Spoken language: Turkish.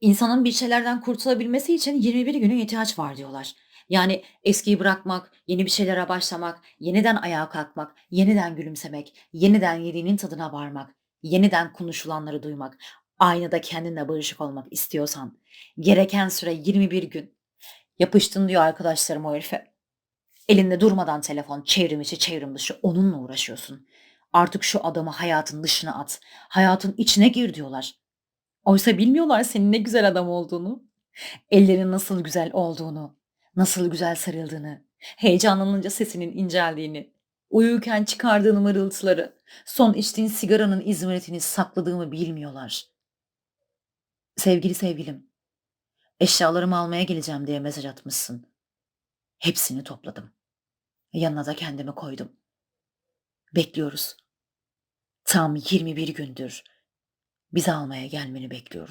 İnsanın bir şeylerden kurtulabilmesi için 21 güne ihtiyaç var diyorlar. Yani eskiyi bırakmak, yeni bir şeylere başlamak, yeniden ayağa kalkmak, yeniden gülümsemek, yeniden yediğinin tadına varmak, yeniden konuşulanları duymak, aynada kendinle barışık olmak istiyorsan gereken süre 21 gün. Yapıştın diyor arkadaşlarım o herife. Elinde durmadan telefon, çevrim içi çevrim dışı onunla uğraşıyorsun. Artık şu adamı hayatın dışına at, hayatın içine gir diyorlar. Oysa bilmiyorlar senin ne güzel adam olduğunu. Ellerin nasıl güzel olduğunu, nasıl güzel sarıldığını, heyecanlanınca sesinin inceldiğini, uyurken çıkardığın mırıltıları, son içtiğin sigaranın izmaritini sakladığımı bilmiyorlar. Sevgili sevgilim, eşyalarımı almaya geleceğim diye mesaj atmışsın. Hepsini topladım. Yanına da kendimi koydum. Bekliyoruz. Tam 21 gündür bizi almaya gelmeni bekliyoruz.